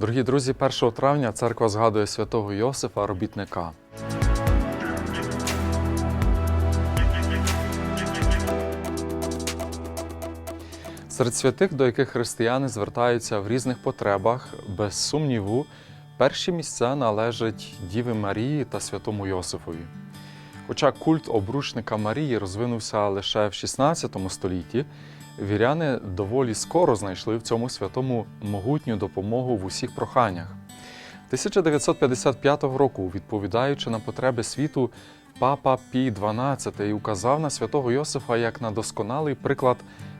Дорогі друзі, 1 травня церква згадує святого Йосифа робітника. Серед святих, до яких християни звертаються в різних потребах, без сумніву, перші місця належать Діви Марії та святому Йосифові. Хоча культ обручника Марії розвинувся лише в 16 столітті, віряни доволі скоро знайшли в цьому святому могутню допомогу в усіх проханнях. 1955 року, відповідаючи на потреби світу, папа Пій XII указав на святого Йосифа як на досконалий приклад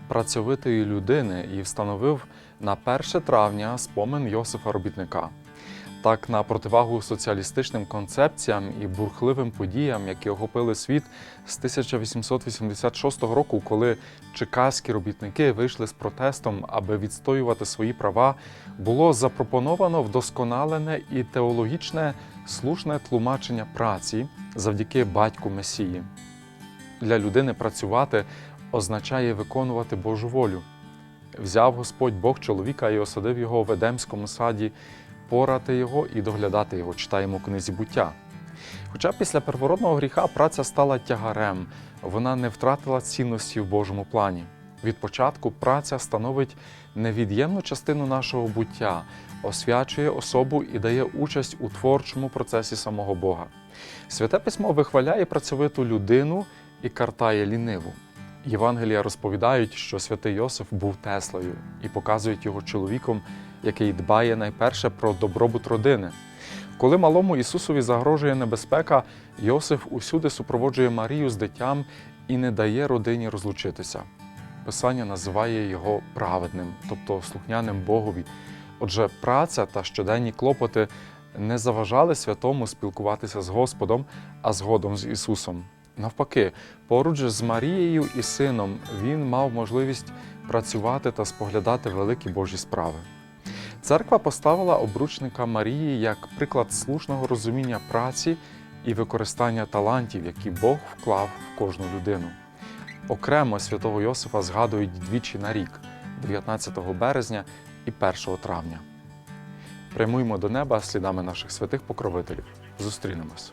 працьовитої людини і встановив на 1 травня спомин Йосифа робітника. Так, на противагу соціалістичним концепціям і бурхливим подіям, які охопили світ з 1886 року, коли чекаські робітники вийшли з протестом, аби відстоювати свої права, було запропоновано вдосконалене і теологічне слушне тлумачення праці завдяки батьку Месії. Для людини працювати означає виконувати Божу волю. Взяв Господь Бог чоловіка і осадив його в Едемському саді порати його і доглядати його, читаємо в книзі буття. Хоча після первородного гріха праця стала тягарем, вона не втратила цінності в Божому плані. Від початку праця становить невід'ємну частину нашого буття, освячує особу і дає участь у творчому процесі самого Бога. Святе письмо вихваляє працьовиту людину і картає ліниву. Євангелія розповідають, що святий Йосиф був Теслою і показують його чоловіком, який дбає найперше про добробут родини. Коли малому Ісусові загрожує небезпека, Йосиф усюди супроводжує Марію з дитям і не дає родині розлучитися. Писання називає його праведним, тобто слухняним Богові. Отже, праця та щоденні клопоти не заважали святому спілкуватися з Господом, а згодом з Ісусом. Навпаки, поруч з Марією і сином він мав можливість працювати та споглядати великі Божі справи. Церква поставила обручника Марії як приклад слушного розуміння праці і використання талантів, які Бог вклав в кожну людину. Окремо святого Йосифа згадують двічі на рік 19 березня і 1 травня. Прямуємо до неба слідами наших святих покровителів. Зустрінемось.